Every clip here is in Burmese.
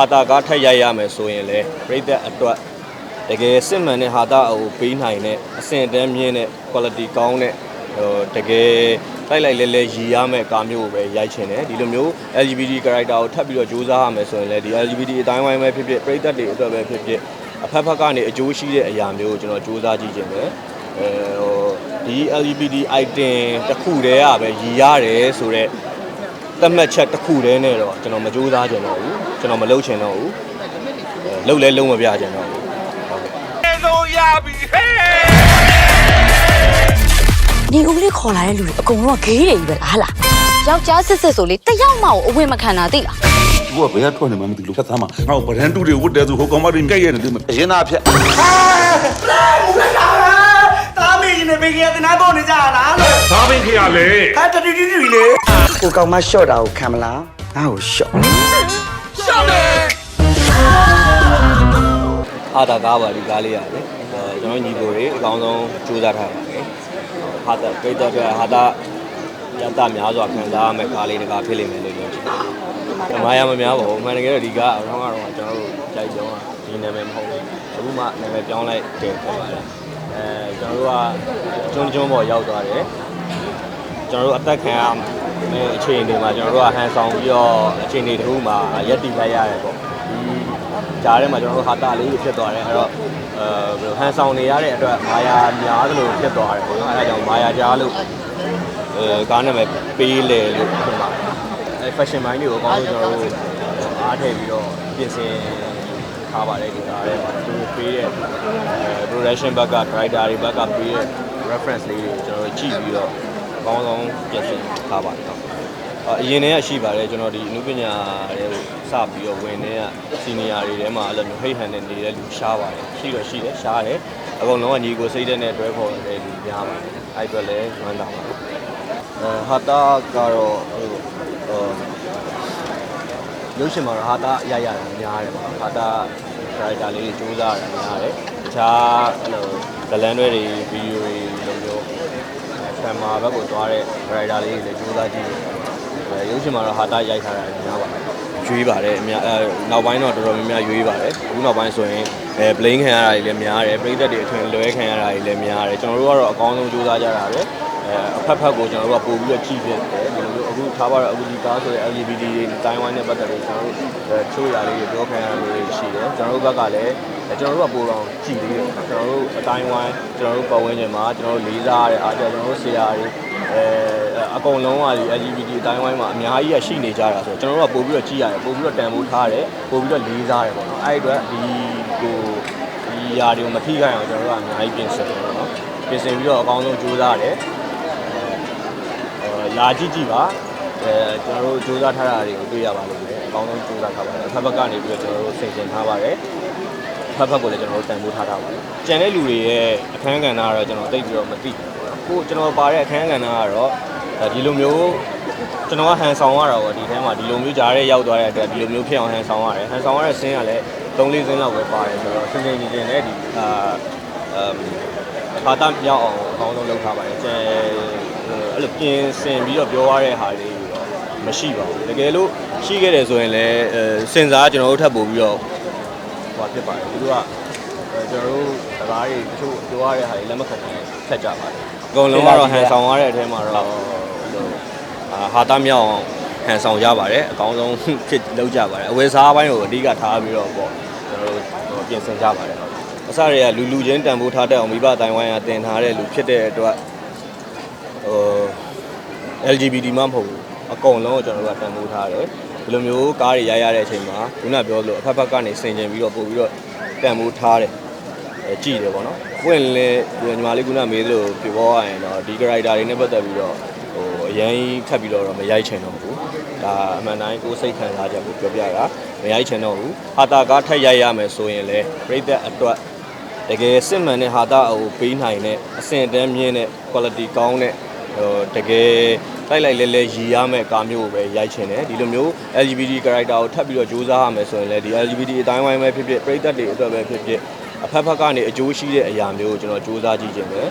ဟာတာကားထက်ရိုက်ရမယ်ဆိုရင်လည်းပြိသက်အတွက်တကယ်စစ်မှန်တဲ့ဟာတာအကိုပေးနိုင်တဲ့အဆင့်အတန်းမြင့်တဲ့ quality ကောင်းတဲ့ဟိုတကယ်လိုက်လိုက်လဲလဲရည်ရမယ်ကားမျိုးကိုပဲရိုက်ချင်တယ်ဒီလိုမျိုး LGBT character ကိုထပ်ပြီးတော့ကြိုးစားရမယ်ဆိုရင်လည်းဒီ LGBT အတိုင်းဝိုင်းပဲဖြစ်ဖြစ်ပြိသက်တွေအတွက်ပဲဖြစ်ဖြစ်အဖက်ဖက်ကနေအကျိုးရှိတဲ့အရာမျိုးကိုကျွန်တော်ကြိုးစားကြည့်ခြင်းပဲအဲဟိုဒီ LGBT item တစ်ခုတည်းကပဲရည်ရတယ်ဆိုတော့သတ်မှတ်ချက်တစ်ခုတည်းနဲ့တော့ကျွန်တော်မကြိုးစားကြတော့ဘူး ကျွန်တော်မလုပ်ချင်တော့ဘူးအဲလုပ်လဲလုံးမပြချင်တော့ဘူးဟုတ်ကဲ့ဒီဦးလေးခေါ်လာတဲ့လူတွေအကုန်လုံးကဂေးတွေကြီးပဲလားဟလားယောက်ျားစစ်စစ်ဆိုလေတယောက်မှအဝင်မခံတာသိလားသူကဘယ်ကထွက်နေမှမသိလို့ဖတ်သားမှာငါ့ကိုဗရန်တူတွေဝတ်တယ်ဆိုဟိုကောင်မတွေကြိုက်ရတယ်ဒီမှာအရင်သားဖြတ်တားမေးနေဘေးကတနာပေါ်နေကြလားလို့ဘာပင်ခရလဲဟာတတူတူတူလေကိုကောင်မရှော့တာကိုခံမလားငါ့ကိုရှော့ အာတာကားပါဒီကားလေးရတယ်အဲကျွန်တော်ညီကိုတွေအကောင်းဆုံးကြိုးစားထားပါတယ်ဟာတာပိတ်သက်တဲ့ဟာတာရတများစွာခံစားရမယ့်ကားလေးတကားဖြစ်လိမ့်မယ်လို့ယုံကြည်တယ်မာယာမများပါဘူးမှန်တကယ်တော့ဒီကားအတော့ကတော့ကျွန်တော်တို့ကြိုက်တော့ဒီနာမည်မဟုတ်ဘူးအခုမှနာမည်ပြောင်းလိုက်တယ်ဖြစ်ပါတယ်အဲကျွန်တော်တို့ကကျွန်းကျွန်းပေါ်ရောက်သွားတယ်ကျွန်တော်တို့အသက်ခံရမယ့် အခြေအနေမှာကျွန်တော်တို့ကဟန်ဆောင်ပြီးတော့အခြေအနေတစ်ခုမှာရက်တည်လိုက်ရတယ်ပေါ့ဒီကြားထဲမှာကျွန်တော်တို့ဟာတာလေးဖြစ်သွားတယ်အဲ့တော့အဲဘယ်လိုဟန်ဆောင်နေရတဲ့အတွက်မာယာများသလိုဖြစ်သွားတယ်ပေါ့နော်အဲ့ဒါကြောင့်မာယာကြားလို့အဲကားနာမည်ပေးလေလို့ဖြစ်ပါတယ်အဲ fashion mind တွေကိုအကောင်းဆုံးကျွန်တော်တို့အားထည့်ပြီးတော့ပြင်ဆင်ထားပါတယ်ဒီကားထဲမှာသူပေးတဲ့အဲ production ဘက်က writer တွေဘက်ကပေးတဲ့ reference လေးတွေကိုကျွန်တော်တို့ကြည့်ပြီးတော့အ ကောင်းဆုံးပြင်ဆင်ထားပါတယ်ဟုတ်အအရင်တည်းကရှိပါတယ်ကျွန်တော်ဒီအနုပညာတွေကိုစပြီးတော့ဝင်နေတဲ့စီနီယာတွေထဲမှာအဲ့လိုမျိုးဟိတ်ဟန်နဲ့နေတဲ့လူရှားပါတယ်ရှိတော့ရှိတယ်ရှားတယ်အကုန်လုံးကညီကိုစိတ်တဲ့နဲ့တွဲခေါ်တဲ့လူများပါတယ်အဲ့အတွက်လည်းဝမ်းသာပါတယ်အဲဟာတာကတော့ဟိုဟိုရုပ်ရှင်မှာတော့ဟာတာရရတာများတယ်ပေါ့ဟာတာ character လေးတွေစူးစမ်းရတာများတယ်တခြားအဲ့လိုဇလန်တွေဗီဒီယိုတွေလိုမျိုး ဆမ်မာဘက်ကိုသွားတဲ့ rider လေးတွေလည်းကြိုးစားကြည့်တယ်အဲရုပ်ရှင်မှာတော့ဟာတာရိုက်ထားတာများပါတယ်ရွေးပါတယ်အများအဲနောက်ပိုင်းတော့တော်တော်များများရွေးပါတယ်အခုနောက်ပိုင်းဆိုရင်အဲ blame ခံရတာတွေလည်းများတယ်ပြိသက်တွေအထွင်လွဲခံရတာတွေလည်းများတယ်ကျွန်တော်တို့ကတော့အကောင်းဆုံးကြိုးစားကြတာပဲ အဲအဖက်ဖက်ကိုကျွန်တော်တို့ကပို့ပြီးတော့ကြည့်ဖြစ်တယ်ဒီလိုမျိုးအခုထားပါတော့အခုဒီကားဆိုတဲ့ LGBT တွေတိုင်းဝိုင်းနဲ့ပတ်သက်လို့ကျွန်တော်တို့အဲချိုးရလေးတွေပြောခံရတာတွေရှိတယ်ကျွန်တော်တို့ဘက်ကလည်းအဲကျွန်တော်တို့ကပို့တော့ကြည့်သေးတယ်ကျွန်တော်တို့အတိုင်းဝိုင်းကျွန်တော်တို့ပတ်ဝန်းကျင်မှာကျွန်တော်တို့လေးစားရတဲ့အားကြောင့်ကျွန်တော်တို့ဆရာတွေအဲအကုန်လုံးကဒီ LGBT အတိုင်းဝိုင်းမှာအများကြီးရရှိနေကြတာဆိုတော့ကျွန်တော်တို့ကပို့ပြီးတော့ကြည့်ရတယ်ပို့ပြီးတော့တန်ဖိုးထားတယ်ပို့ပြီးတော့လေးစားတယ်ပေါ့နော်အဲ့ဒီအတွက်ဒီကိုဒီຢာတွေကိုမထိခိုက်အောင်ကျွန်တော်တို့ကအများကြီးပြင်ဆင်တယ်ပေါ့နော်ပြင်ဆင်ပြီးတော့အကောင်းဆုံးကြိုးစားရတယ်အဲ လာကြည့်ကြည့်ပါအဲကျွန်တော်တို့စူးစမ်းထားတာတွေကိုတွေ့ရပါလိမ့်မယ်အကောင်းဆုံးစူးစမ်းထားပါတယ်အဖက်ဘက်ကနေပြီးတော့ကျွန်တော်တို့ဆင်ခြင်ထားပါတယ်အဖက်ဘက်ကိုလည်းကျွန်တော်တို့တန်ဖိုးထားထားပါတယ်ကျန်တဲ့လူတွေရဲ့အခန်းကဏ္ဍကတော့ကျွန်တော်သိပြီးတော့မသိဘူးပေါ့နော်ကိုကျွန်တော်ပါတဲ့အခန်းကဏ္ဍကတော့ဒီလိုမျိုးကျွန်တော်ကဟန်ဆောင်ရတာပေါ့ဒီထဲမှာဒီလိုမျိုးကြားရဲရောက်သွားတဲ့အတွက်ဒီလိုမျိုးဖြစ်အောင်ဟန်ဆောင်ရတယ်ဟန်ဆောင်ရတဲ့ဆင်းကလည်း၃၄ဆင်းလောက်ပဲပါတယ်ဆိုတော့စင်စင်ကြီးချင်းနဲ့ဒီအာ အမ်ဘာသာပြောင်းအောင်အကောင်းဆုံးလုပ်ထားပါတယ်ကျန်အဲ့လိုပြင်ဆင်ပြီးတော့ပြောရတဲ့ဟာလေးတော့မရှိပါဘူးတကယ်လို့ရှိခဲ့တယ်ဆိုရင်လည်းအဲစင်စားကျွန်တော်တို့ထပ်ပို့ပြီးတော့ဟိုဖြစ်ပါတယ်သူတို့ကအဲကျွန်တော်တို့တကားတွေတချို့ပြောရတဲ့ဟာတွေလက်မခံနိုင်ဖက်ကြပါတယ်အကုန်လုံးကတော့ဟန်ဆောင်ရတဲ့အထဲမှာတော့ဟိုအာဟာတာမြောက်အောင်ဟန်ဆောင်ရပါတယ်အကောင်းဆုံးဖြစ်လုပ်ကြပါတယ်အဝယ်စားပိုင်းကိုအဓိကထားပြီးတော့ပေါ့ကျွန်တော်တို့ဟိုပြင်ဆင်ကြပါတယ်ဟုတ် အစတွေကလူလူချင်းတန်ဖိုးထားတဲ့အောင်မိဘအတိုင်းဝိုင်းကတင်ထားတဲ့လူဖြစ်တဲ့အတွက်ဟို LGBT မှမဟုတ်ဘူးအကုန်လုံးကိုကျွန်တော်တို့ကတန်ဖိုးထားတယ်ဒီလိုမျိုးကားတွေရိုက်ရတဲ့အချိန်မှာခုနပြောလို့အဖက်ဖက်ကနေဆင်ကျင်ပြီးတော့ပို့ပြီးတော့တန်ဖိုးထားတယ်အဲကြည့်တယ်ပေါ့နော်ပွင့်လဲဒီညီမလေးခုနမေးသလိုပြောရရင်တော့ဒီ character တွေနဲ့ပတ်သက်ပြီးတော့ဟိုအရင်ခတ်ပြီးတော့မရိုက်ချင်တော့ဘူးဒါအမှန်တိုင်းကိုယ်စိတ်ခံစားချက်ကိုပြောပြတာမရိုက်ချင်တော့ဘူးဟာတာကားထက်ရိုက်ရမယ်ဆိုရင်လေပြိသက်အတွက် တကယ်စစ်မှန်တဲ့ဟာတာအကိုပေးနိုင်တဲ့အဆင့်အတန်းမြင့်တဲ့ quality ကောင်းတဲ့ဟိုတကယ်လိုက်လိုက်လဲလဲရည်ရမယ့်ကားမျိုးကိုပဲရိုက်ချင်တယ်ဒီလိုမျိုး LGBT character ကိုထပ်ပြီးတော့ကြိုးစားရမယ်ဆိုရင်လည်းဒီ LGBT အတိုင်းဝိုင်းပဲဖြစ်ဖြစ်ပြိသက်တွေအတွက်ပဲဖြစ်ဖြစ်အဖက်ဖက်ကနေအကျိုးရှိတဲ့အရာမျိုးကိုကျွန်တော်ကြိုးစားကြည့်ခြင်းပဲ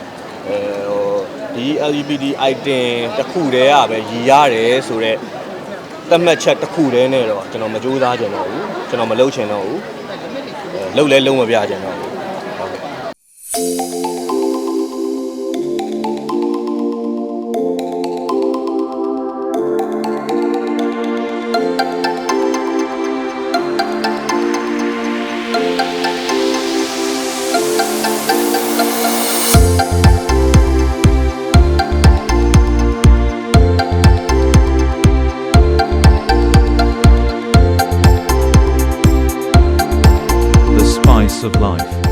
အဲဟိုဒီ LGBT item တစ်ခုတည်းကပဲရည်ရတယ်ဆိုတော့သသတ်မှတ်ချက်တစ်ခုတည်းနဲ့တော့ကျွန်တော်မကြိုးစားကြတော့ဘူးကျွန်တော်မလုပ်ချင်တော့ဘူးအဲလုပ်လဲလုံးမပြချင်တော့ဘူး of life.